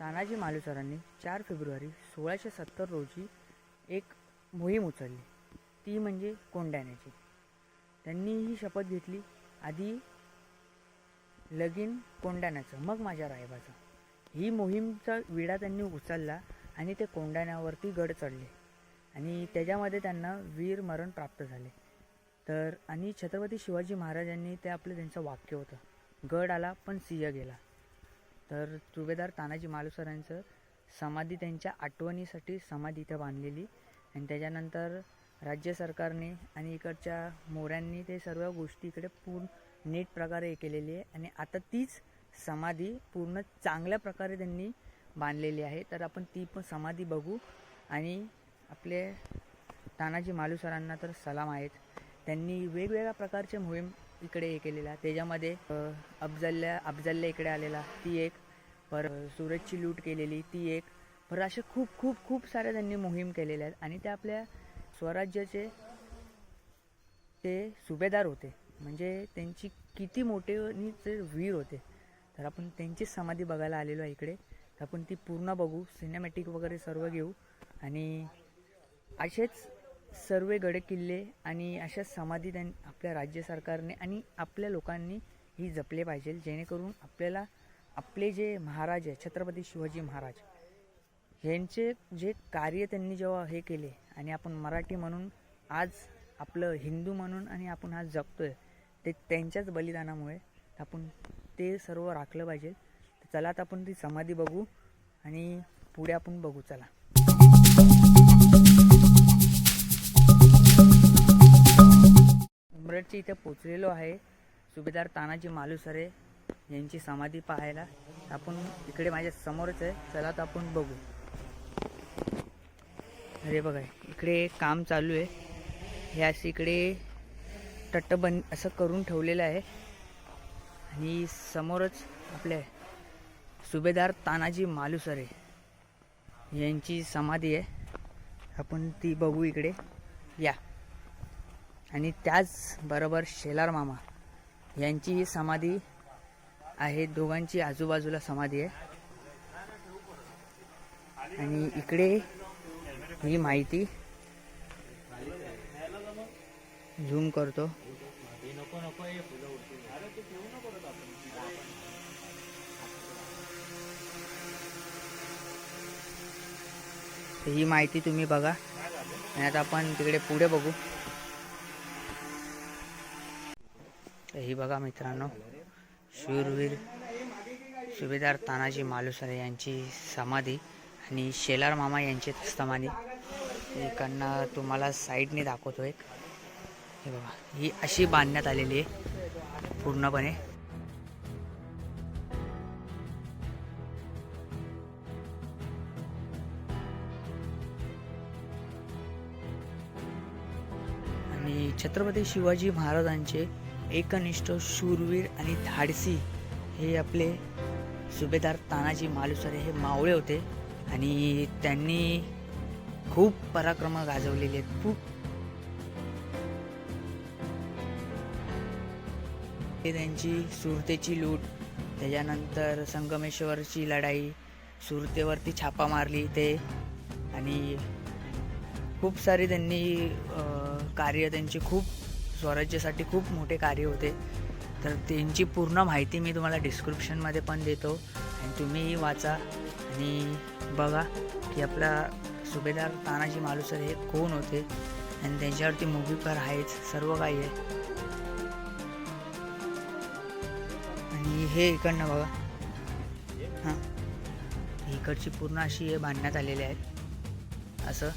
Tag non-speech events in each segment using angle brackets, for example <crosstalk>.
तानाजी मालुसरांनी चार फेब्रुवारी सोळाशे सत्तर रोजी एक मोहीम उचलली. ती म्हणजे कोंडाण्याची त्यांनी ही शपथ घेतली. आधी लगीन कोंडाण्याचं मग माझ्या रायबाचं. ही मोहीमचा विडा त्यांनी उचलला आणि ते कोंडाण्यावरती गड चढले. आणि त्याच्यामध्ये त्यांना वीर मरण प्राप्त झाले. तर आणि छत्रपती शिवाजी महाराजांनी ते आपलं त्यांचं वाक्य होतं. गड आला पण सिंह गेला. तर सुभेदार तानाजी मालुसरांचं समाधी त्यांच्या आठवणीसाठी समाधी इथं बांधलेली. आणि त्याच्यानंतर राज्य सरकारने आणि इकडच्या मोऱ्यांनी ते सर्व गोष्टी इकडे पूर्ण नीट प्रकारे हे केलेली आहे. आणि आता तीच समाधी पूर्ण चांगल्या प्रकारे त्यांनी बांधलेली आहे. तर आपण ती पण समाधी बघू. आणि आपले तानाजी मालुसरांना तर सलाम आहेत. त्यांनी वेगवेगळ्या प्रकारचे मोहीम इकडे हे केलेला त्याच्यामध्ये अ, अफजल्ल्या इकडे आलेला ती एक. पर सुरतची लूट केलेली ती एक. पर असे खूप खूप खूप साऱ्या त्यांनी मोहीम केलेल्या आहेत. आणि त्या आपल्या स्वराज्याचे ते सुभेदार होते. म्हणजे त्यांची किती मोठे आणि ते वीर होते. तर आपण त्यांची समाधी बघायला आलेलो आहे इकडे. तर आपण ती पूर्ण बघू. सिनेमॅटिक वगैरे सर्व घेऊ. आणि असेच सर्व गडकिल्ले आणि अशा समाधी त्यां आपल्या राज्य सरकारने आणि आपल्या लोकांनी ही जपले पाहिजे जेणेकरून आपल्याला आपले जे महाराज आहे छत्रपती शिवाजी महाराज यांचे जे कार्य त्यांनी जेव्हा हे केले आणि आपण मराठी म्हणून आज आपलं हिंदू म्हणून आणि आपण आज जगतोय ते त्यांच्याच बलिदानामुळे आपण ते सर्व राखलं पाहिजे. चला आता आपण ती समाधी बघू आणि पुढे आपण बघू चला. उमरटच्या इथे पोचलेलो आहे. सुभेदार तानाजी मालुसरे यांची समाधी पाहायला. आपण इकडे माझ्या समोरच आहे. चला तर आपण बघू. अरे बघा इकडे काम चालू आहे. हे असे इकडे तटबंद असं करून ठेवलेलं आहे. आणि समोरच आपले सुभेदार तानाजी मालुसरे यांची समाधी आहे. आपण ती बघू इकडे. या. आणि त्याचबरोबर शेलार मामा यांची ही समाधी आहे. दोघांची आजूबाजूला समाधी आहे. आणि इकडे ही माहिती झूम करतो. ही माहिती तुम्ही बघा. आणि आता आपण तिकडे पुढे बघू. तर ही बघा मित्रांनो शूरवीर सुभेदार तानाजी मालुसरे यांची समाधी आणि शेलार मामा यांची समाधी इकडनं तुम्हाला साईडने दाखवतो एक. हे बघा ही अशी बांधण्यात आलेली आहे पूर्णपणे. आणि छत्रपती शिवाजी महाराजांचे एकनिष्ठ शूरवीर आणि धाडसी हे आपले सुभेदार तानाजी मालुसरे हे मावळे होते. आणि त्यांनी खूप पराक्रम गाजवलेले आहेत. खूप. ते त्यांची सुरतेची लूट त्याच्यानंतर संगमेश्वरची लढाई सुरतेवरती छापा मारली ते. आणि खूप सारे त्यांनी कार्य त्यांचे खूप स्वराज्यासाठी खूप मोठे कार्य होते. तर त्यांची पूर्ण माहिती मी तुम्हाला डिस्क्रिप्शनमध्ये पण देतो. आणि तुम्हीही वाचा आणि बघा की आपला सुभेदार तानाजी मालुसर हे कोण होते? आणि त्यांच्यावरती मूवी पर आहेच सर्व काही आहे. आणि हे इकडनं बघा. हां. इकडची पूर्ण अशी हे बांधण्यात आलेली आहेत असं.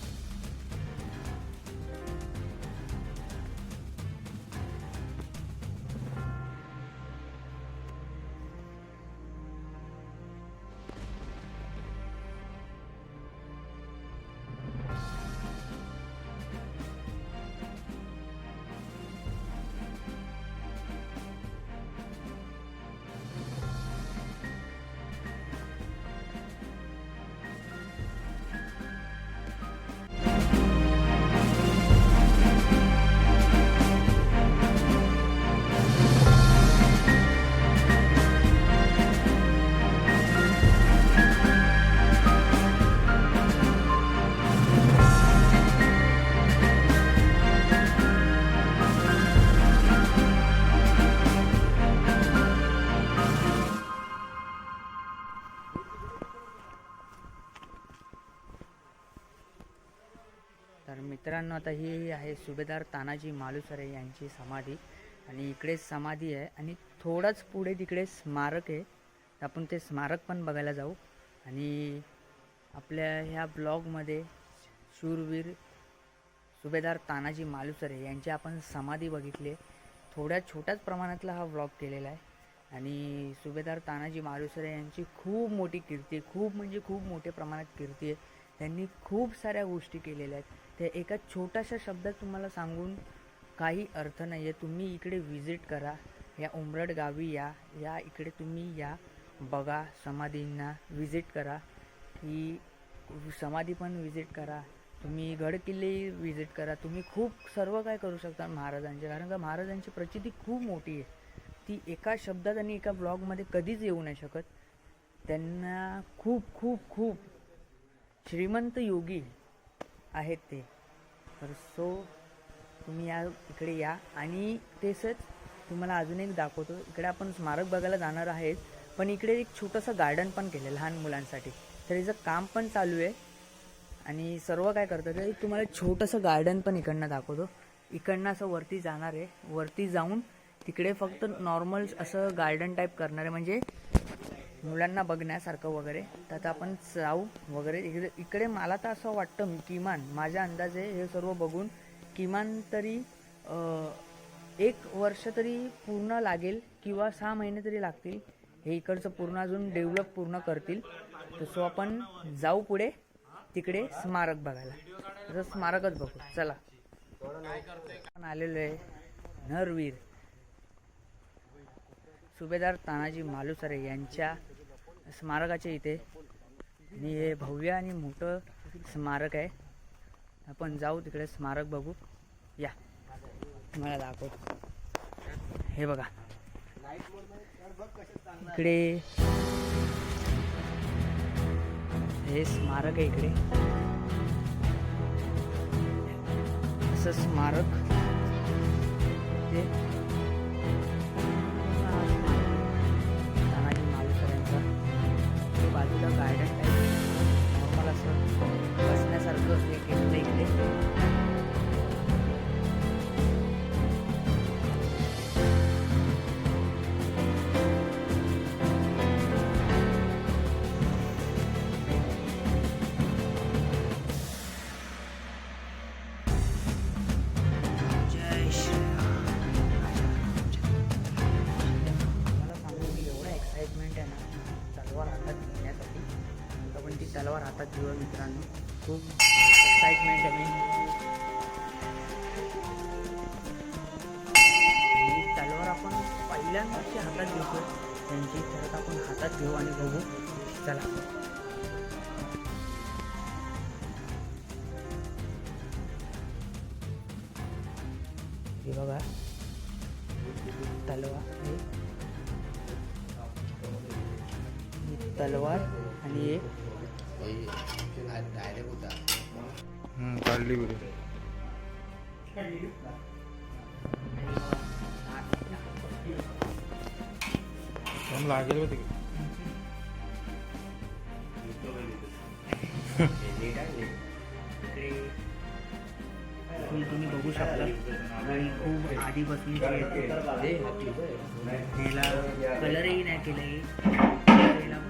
मित्रांनो आता ही आहे सुभेदार तानाजी मालुसरे यांची समाधी. आणि इकडे समाधी आहे. आणि थोडंच पुढे तिकडे स्मारक आहे. तर आपण ते स्मारक पण बघायला जाऊ. आणि आपल्या ह्या ब्लॉगमध्ये शूरवीर सुभेदार तानाजी मालुसरे यांची आपण समाधी बघितली. थोड्या छोट्याच प्रमाणातला हा व्लॉग केलेला आहे. आणि सुभेदार तानाजी मालुसरे यांची खूप मोठी कीर्ती आहे. खूप म्हणजे खूप मोठ्या प्रमाणात कीर्ती आहे. त्यांनी खूप साऱ्या गोष्टी केलेल्या आहेत. त्या एका छोट्याशा शब्दात तुम्हाला सांगून काही अर्थ नाही आहे तुम्ही इकडे व्हिजिट करा. या उमरड गावी या. या इकडे तुम्ही या. बघा समाधींना व्हिजिट करा. ही समाधी पण व्हिजिट करा. तुम्ही गड किल्ले व्हिजिट करा. तुम्ही खूप सर्व काय करू शकता महाराजांचे. कारण का महाराजांची प्रचिती खूप मोठी आहे. ती एका शब्दात आणि एका ब्लॉगमध्ये कधीच येऊ नाही शकत. त्यांना खूप खूप खूप श्रीमंत योगी आहेत ते. तर सो तुम्ही या इकडे या. आणि तेच तुम्हाला अजून एक दाखवतो. इकडे आपण स्मारक बघायला जाणार आहेत. पण इकडे एक छोटंसं गार्डन पण केलं आहे लहान मुलांसाठी. तर याचं काम पण चालू आहे. आणि सर्व काय करतं तर तुम्हाला छोटंसं गार्डन पण इकडनं दाखवतो. इकडनं असं वरती जाणार आहे. वरती जाऊन तिकडे फक्त नॉर्मल असं गार्डन टाईप करणार आहे. म्हणजे मुलांना बघण्यासारखं वगैरे तर आपण जाऊ वगैरे. इकडे इकडे मला तर असं वाटतं किमान माझ्या अंदाजे हे सर्व बघून किमान तरी एक वर्ष तरी पूर्ण लागेल किंवा सहा महिने तरी लागतील. हे इकडचं पूर्ण अजून डेव्हलप पूर्ण करतील. तर सो आपण जाऊ पुढे तिकडे स्मारक बघायला. तर स्मारकच बघू. चला. आपण आलेलो आहे नरवीर. सुभेदार तानाजी मालुसरे यांच्या स्मारकाच्या इथे. आणि हे भव्य आणि मोठं स्मारक आहे. आपण जाऊ तिकडे स्मारक बघू. या. मला दाखव हे बघा. इकडे. हे स्मारक आहे इकडे. असं स्मारक. ते घेऊया मित्रांनो खूप एक्साइटमेंट आहे मी तलवार आपण पहिल्यांदाच हातात घेतो त्यांची तर आपण हातात घेऊ आणि बघू चला हे बघा तलवार ही तलवार आणि एक हम्म, काढली बरी लागेल <laughs> होते तुम्ही तुम्ही बघू शकता आणि खूप आधीपासून त्याला कलरही नाही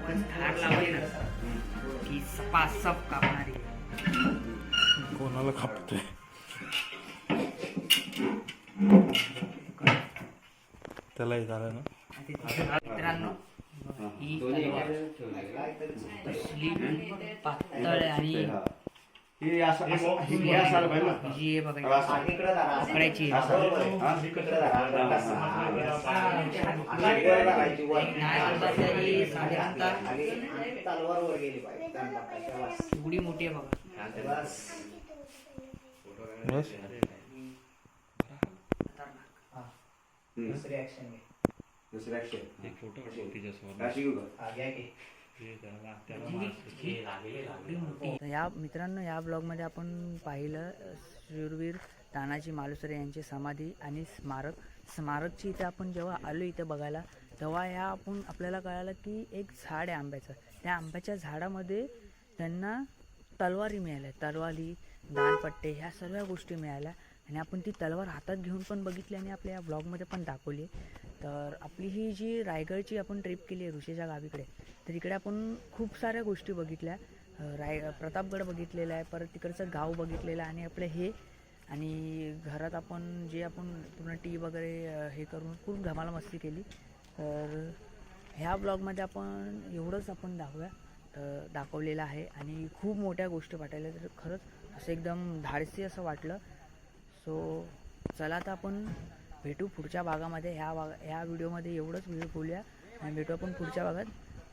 पण धार लावली ना. की सपासप कापणारी. आहे. कोणाला खापतोय त्यालाही झालं ना? मित्रांनो ही तलवार. कसली पातळ आणि हे असं असं- हे असं आलं पाहिजे ना. जी बघायची असं. इकडं धरा, असं. पकडायची. असं. हा? इकडं धरा, हा, असं. हा, हा. अशी इकडं धरायची, वर. नाही, आता तरी साधारणतः- आणि तलवार वर गेली पाहिजे दंडापासून. बस. एवढी मोठी आहे बघा बस. बस हम्म. दुसरी action घे. दुसऱ्या अक्षय. एक फ़ोटो काढतो तिच्यासमोर अशी घेऊ का? हा, घ्या की. हो. या मित्रांनो या ब्लॉगमध्ये आपण पाहिलं शूरवीर तानाजी मालुसरे यांची समाधी आणि स्मारक. स्मारकची इथे आपण जेव्हा आलो इथे बघायला तेव्हा या आपण आपल्याला कळालं की एक झाड आहे आंब्याचं. त्या आंब्याच्या झाडामध्ये त्यांना तलवारी मिळाल्या. तलवारी दानपट्टे ह्या सर्व गोष्टी मिळाल्या. आणि आपण ती तलवार हातात घेऊन पण बघितली आणि आपल्या या ब्लॉगमध्ये पण दाखवली. तर आपली ही जी रायगडची आपण ट्रिप केली आहे ऋषीच्या गावीकडे तर इकडे आपण खूप साऱ्या गोष्टी बघितल्या. राय प्रतापगड बघितलेला आहे परत तिकडचं गाव बघितलेलं आहे आणि आपलं हे. आणि घरात आपण जे आपण पूर्ण टी वगैरे हे करून खूप धमाल मस्ती केली. तर ह्या ब्लॉगमध्ये आपण एवढंच आपण दाखवूया. तर दाखवलेलं आहे. आणि खूप मोठ्या गोष्टी वाटायला तर खरंच असं एकदम धाडसी असं वाटलं. सो चला आता आपण भेटू पुढच्या भागामध्ये. ह्या भाग ह्या व्हिडिओमध्ये एवढंच व्हिडिओ बोलूया आणि भेटू आपण पुढच्या भागात.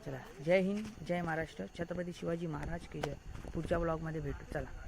चला जय हिंद जय महाराष्ट्र. छत्रपती शिवाजी महाराज की जय. पुढच्या ब्लॉगमध्ये भेटू. चला.